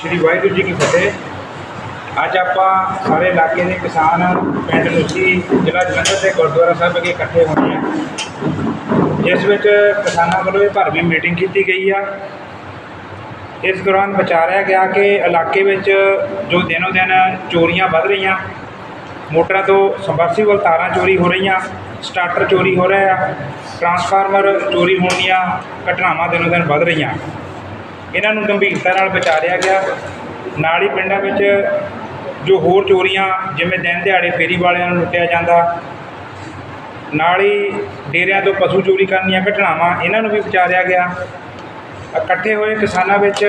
ਸ਼੍ਰੀ ਵਾਹਿਗੁਰੂ ਜੀ ਕੀ ਫਤਿਹ। ਅੱਜ ਆਪਾਂ ਸਾਰੇ ਇਲਾਕੇ ਦੇ ਕਿਸਾਨ ਪਿੰਡ ਲੁੱਸੀ ਜ਼ਿਲ੍ਹਾ ਜਲੰਧਰ ਦੇ ਗੁਰਦੁਆਰਾ ਸਾਹਿਬ ਅੱਗੇ ਇਕੱਠੇ ਹੋਏ ਆ ਜਿਸ ਵਿੱਚ ਕਿਸਾਨਾਂ ਵੱਲੋਂ ਇਹ ਭਰਵੀਂ ਮੀਟਿੰਗ ਕੀਤੀ ਗਈ ਆ। ਇਸ ਦੌਰਾਨ ਵਿਚਾਰਿਆ ਗਿਆ ਕਿ ਇਲਾਕੇ ਵਿੱਚ ਜੋ ਦਿਨੋ ਦਿਨ ਚੋਰੀਆਂ ਵੱਧ ਰਹੀਆਂ, ਮੋਟਰਾਂ ਤੋਂ ਸਬਮਰਸੀਬਲ ਤਾਰਾਂ ਚੋਰੀ ਹੋ ਰਹੀਆਂ, ਸਟਾਰਟਰ ਚੋਰੀ ਹੋ ਰਿਹਾ ਟਰਾਂਸਫਾਰਮਰ ਚੋਰੀ ਹੋਣ ਦੀਆਂ ਘਟਨਾਵਾਂ ਦਿਨੋ ਦਿਨ ਵੱਧ ਰਹੀਆਂ। ਇਹਨਾਂ ਨੂੰ ਗੰਭੀਰਤਾ ਨਾਲ ਵਿਚਾਰਿਆ ਗਿਆ। ਨਾਲ ਹੀ ਪਿੰਡਾਂ ਵਿੱਚ ਜੋ ਹੋਰ ਚੋਰੀਆਂ, ਜਿਵੇਂ ਦਿਨ ਦਿਹਾੜੇ ਫੇਰੀ ਵਾਲਿਆਂ ਨੂੰ ਲੁੱਟਿਆ ਜਾਂਦਾ, ਨਾਲ ਹੀ ਡੇਰਿਆਂ ਤੋਂ ਪਸ਼ੂ ਚੋਰੀ ਕਰਨ ਦੀਆਂ ਘਟਨਾਵਾਂ, ਇਹਨਾਂ ਨੂੰ ਵੀ ਵਿਚਾਰਿਆ ਗਿਆ। ਇਕੱਠੇ ਹੋਏ ਕਿਸਾਨਾਂ ਵਿੱਚ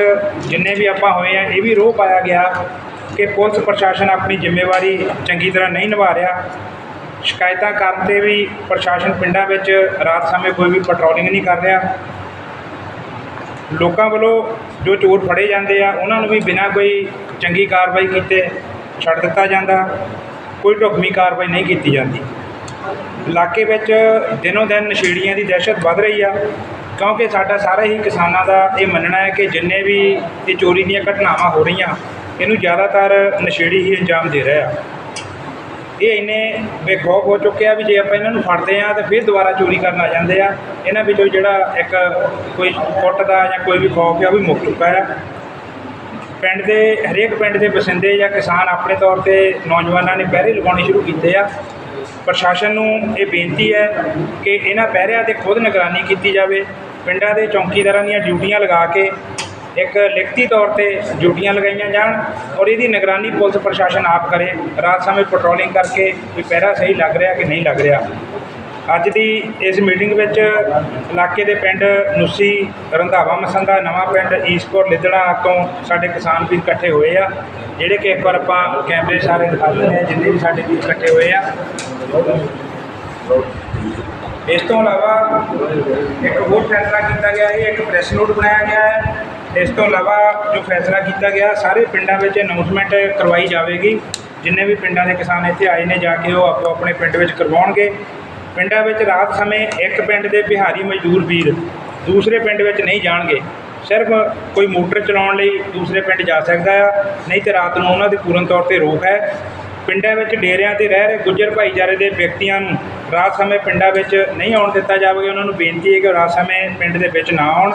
ਜਿੰਨੇ ਵੀ ਆਪਾਂ ਹੋਏ ਆ, ਇਹ ਵੀ ਰੋਹ ਪਾਇਆ ਗਿਆ ਕਿ ਪੁਲਿਸ ਪ੍ਰਸ਼ਾਸਨ ਆਪਣੀ ਜ਼ਿੰਮੇਵਾਰੀ ਚੰਗੀ ਤਰ੍ਹਾਂ ਨਹੀਂ ਨਿਭਾ ਰਿਹਾ। ਸ਼ਿਕਾਇਤਾਂ ਕਰਨ ਤੇ ਵੀ ਪ੍ਰਸ਼ਾਸਨ ਪਿੰਡਾਂ ਵਿੱਚ ਰਾਤ ਸਮੇਂ ਕੋਈ ਵੀ ਪੈਟਰੋਲਿੰਗ ਨਹੀਂ ਕਰ ਰਿਹਾ। ਲੋਕਾਂ ਵੱਲੋਂ ਜੋ ਚੋਰ ਫੜੇ ਜਾਂਦੇ ਆ, ਉਹਨਾਂ ਨੂੰ ਵੀ ਬਿਨਾਂ ਕੋਈ ਚੰਗੀ ਕਾਰਵਾਈ ਕੀਤੇ ਛੱਡ ਦਿੱਤਾ ਜਾਂਦਾ। ਕੋਈ ਢੁਕਵੀਂ ਕਾਰਵਾਈ ਨਹੀਂ ਕੀਤੀ ਜਾਂਦੀ। ਇਲਾਕੇ ਵਿੱਚ ਦਿਨੋਂ ਦਿਨ ਨਸ਼ੇੜੀਆਂ ਦੀ ਦਹਿਸ਼ਤ ਵੱਧ ਰਹੀ ਆ, ਕਿਉਂਕਿ ਸਾਡਾ ਸਾਰਾ ਹੀ ਕਿਸਾਨਾਂ ਦਾ ਇਹ ਮੰਨਣਾ ਹੈ ਕਿ ਜਿੰਨੇ ਵੀ ਇਹ ਚੋਰੀ ਦੀਆਂ ਘਟਨਾਵਾਂ ਹੋ ਰਹੀਆਂ, ਇਹਨੂੰ ਜ਼ਿਆਦਾਤਰ ਨਸ਼ੇੜੀ ਹੀ ਅੰਜਾਮ ਦੇ ਰਿਹਾ ਆ। ਇਹ ਇੰਨੇ ਬੇਖੌਫ ਹੋ ਚੁੱਕੇ ਆ ਵੀ ਜੇ ਆਪਾਂ ਇਹਨਾਂ ਨੂੰ ਫੜਦੇ ਆ ਤਾਂ ਫਿਰ ਦੁਬਾਰਾ ਚੋਰੀ ਕਰਨ ਆ ਜਾਂਦੇ ਆ, ਇਹਨਾਂ ਵਿੱਚੋਂ ਜਿਹੜਾ ਇੱਕ ਕੋਈ ਫੁੱਟ ਦਾ ਜਾਂ ਕੋਈ ਵੀ ਖੌਫ ਆ ਉਹ ਵੀ ਮੁੱਕ ਚੁੱਕਾ ਆ ਪਿੰਡ ਦੇ, ਹਰੇਕ ਪਿੰਡ ਦੇ ਬਸਿੰਦੇ ਜਾਂ ਕਿਸਾਨ ਆਪਣੇ ਤੌਰ ਤੇ ਨੌਜਵਾਨਾਂ ਨੇ ਪਹਿਰੇ ਲਗਾਉਣੇ ਸ਼ੁਰੂ ਕੀਤੇ ਆ। ਪ੍ਰਸ਼ਾਸਨ ਨੂੰ ਇਹ ਬੇਨਤੀ ਹੈ ਕਿ ਇਹਨਾਂ ਪਹਿਰਿਆਂ ਤੇ ਖੁਦ ਨਿਗਰਾਨੀ ਕੀਤੀ ਜਾਵੇ। ਪਿੰਡਾਂ ਦੇ ਚੌਕੀਦਾਰਾਂ ਦੀਆਂ ਡਿਊਟੀਆਂ ਲਗਾ ਕੇ ਇੱਕ ਲਿਖਤੀ ਤੌਰ ਤੇ ਡਿਊਟੀਆਂ ਲਗਾਈਆਂ ਜਾਣ ਔਰ ਇਹਦੀ ਨਿਗਰਾਨੀ ਪੁਲਿਸ ਪ੍ਰਸ਼ਾਸਨ ਆਪ ਕਰੇ। ਰਾਤ ਸਮੇਂ ਪੈਟਰੋਲਿੰਗ ਕਰਕੇ ਵੀ ਪਹਿਰਾ ਸਹੀ ਲੱਗ ਰਿਹਾ ਕਿ ਨਹੀਂ ਲੱਗ ਰਿਹਾ। ਅੱਜ ਦੀ ਇਸ ਮੀਟਿੰਗ ਵਿੱਚ ਇਲਾਕੇ ਦੇ ਪਿੰਡ ਨੁੱਸੀ, ਰੰਧਾਵਾ ਮਸੰਦਾ ਨਵਾਂ ਪਿੰਡ ਈਸਪੁਰ ਲਿੱਦੜਾ ਤੋਂ ਸਾਡੇ ਕਿਸਾਨ ਵੀ ਇਕੱਠੇ ਹੋਏ ਆ। ਜਿਹੜੇ ਕਿ ਇੱਕ ਵਾਰ ਆਪਾਂ ਕੈਮਰੇ ਸਾਰੇ ਦਿਖਾ ਦਿੰਦੇ ਆ ਜਿੰਨੇ ਵੀ ਸਾਡੇ ਵੀ ਇਕੱਠੇ ਹੋਏ ਆ। ਇਸ ਤੋਂ ਇਲਾਵਾ ਇੱਕ ਹੋਰ ਫੈਸਲਾ ਕੀਤਾ ਗਿਆ, ਇਹ ਇੱਕ ਪ੍ਰੈਸ ਨੋਟ ਬਣਾਇਆ ਗਿਆ ਹੈ। ਇਸ ਤੋਂ ਇਲਾਵਾ ਜੋ ਫੈਸਲਾ ਕੀਤਾ ਗਿਆ, ਸਾਰੇ ਪਿੰਡਾਂ ਵਿੱਚ ਅਨਾਉਂਸਮੈਂਟ ਕਰਵਾਈ ਜਾਵੇਗੀ। ਜਿੰਨੇ ਵੀ ਪਿੰਡਾਂ ਦੇ ਕਿਸਾਨ ਇੱਥੇ ਆਏ ਨੇ, ਜਾ ਕੇ ਉਹ ਆਪੋ, ਆਪਣੇ ਪਿੰਡ ਵਿੱਚ ਕਰਵਾਉਣਗੇ। ਪਿੰਡਾਂ ਵਿੱਚ ਰਾਤ ਸਮੇਂ ਇੱਕ ਪਿੰਡ ਦੇ ਬਿਹਾਰੀ ਮਜ਼ਦੂਰ ਵੀਰ ਦੂਸਰੇ ਪਿੰਡ ਵਿੱਚ ਨਹੀਂ ਜਾਣਗੇ। ਸਿਰਫ ਕੋਈ ਮੋਟਰ ਚਲਾਉਣ ਲਈ ਦੂਸਰੇ ਪਿੰਡ ਜਾ ਸਕਦਾ ਆ, ਨਹੀਂ ਤੇ ਰਾਤ ਨੂੰ ਉਹਨਾਂ ਦੀ ਪੂਰਨ ਤੌਰ ਤੇ ਰੋਕ ਹੈ। ਪਿੰਡਾਂ ਵਿੱਚ ਡੇਰਿਆਂ ਤੇ ਰਹਿ ਰਹੇ ਗੁੱਜਰ ਭਾਈਚਾਰੇ ਦੇ ਵਿਅਕਤੀਆਂ ਨੂੰ ਰਾਤ ਸਮੇਂ ਪਿੰਡਾਂ ਵਿੱਚ ਨਹੀਂ ਆਉਣ ਦਿੱਤਾ ਜਾਵੇਗਾ। ਉਹਨਾਂ ਨੂੰ ਬੇਨਤੀ ਹੈ ਕਿ ਉਹ ਰਾਤ ਸਮੇਂ ਪਿੰਡ ਦੇ ਵਿੱਚ ਨਾ ਆਉਣ।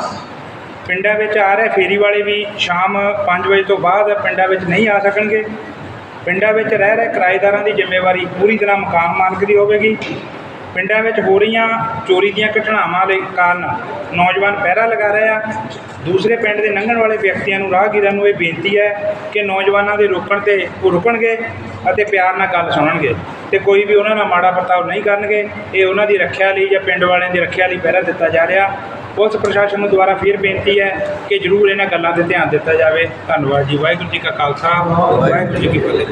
ਪਿੰਡਾਂ ਵਿੱਚ ਆ ਰਹੇ ਫੇਰੀ ਵਾਲੇ ਵੀ ਸ਼ਾਮ 5 ਵਜੇ ਤੋਂ ਬਾਅਦ ਪਿੰਡਾਂ ਵਿੱਚ ਨਹੀਂ ਆ ਸਕਣਗੇ। ਪਿੰਡਾਂ ਵਿੱਚ ਰਹਿ ਰਹੇ ਕਿਰਾਏਦਾਰਾਂ ਦੀ ਜ਼ਿੰਮੇਵਾਰੀ ਪੂਰੀ ਤਰ੍ਹਾਂ ਮਕਾਨ ਮਾਲਕ ਦੀ ਹੋਵੇਗੀ। ਪਿੰਡਾਂ ਵਿੱਚ ਹੋ ਰਹੀਆਂ ਚੋਰੀ ਦੀਆਂ ਘਟਨਾਵਾਂ ਦੇ ਕਾਰਨ ਨੌਜਵਾਨ ਪਹਿਰਾ ਲਗਾ ਰਹੇ ਆ। ਦੂਸਰੇ ਪਿੰਡ ਦੇ ਲੰਘਣ ਵਾਲੇ ਵਿਅਕਤੀਆਂ ਨੂੰ ਰਾਹਗੀਰਾਂ ਨੂੰ ਇਹ ਬੇਨਤੀ ਹੈ ਕਿ ਨੌਜਵਾਨਾਂ ਦੇ ਰੋਕਣ ਤੇ ਉਹ ਰੁਕਣਗੇ ਅਤੇ ਪਿਆਰ ਨਾਲ ਗੱਲ ਸੁਣਨਗੇ ਤੇ ਕੋਈ ਵੀ ਉਹਨਾਂ ਨਾਲ ਮਾੜਾ ਵਰਤਾਓ ਨਹੀਂ ਕਰਨਗੇ। ਇਹ ਉਹਨਾਂ ਦੀ ਰੱਖਿਆ ਲਈ ਜਾਂ ਪਿੰਡ ਵਾਲਿਆਂ ਦੀ ਰੱਖਿਆ ਲਈ ਪਹਿਰਾ ਦਿੱਤਾ ਜਾ ਰਿਹਾ। ਪੁਲਿਸ ਪ੍ਰਸ਼ਾਸਨ ਨੂੰ ਦੁਆਰਾ ਫਿਰ ਬੇਨਤੀ ਹੈ ਕਿ ਜ਼ਰੂਰ ਇਹਨਾਂ ਗੱਲਾਂ ਤੇ ਧਿਆਨ ਦਿੱਤਾ ਜਾਵੇ। ਧੰਨਵਾਦ ਜੀ। ਵਾਹਿਗੁਰੂ ਜੀ ਕਾ ਖਾਲਸਾ, ਵਾਹਿਗੁਰੂ ਜੀ ਕੀ ਫਤਿਹ।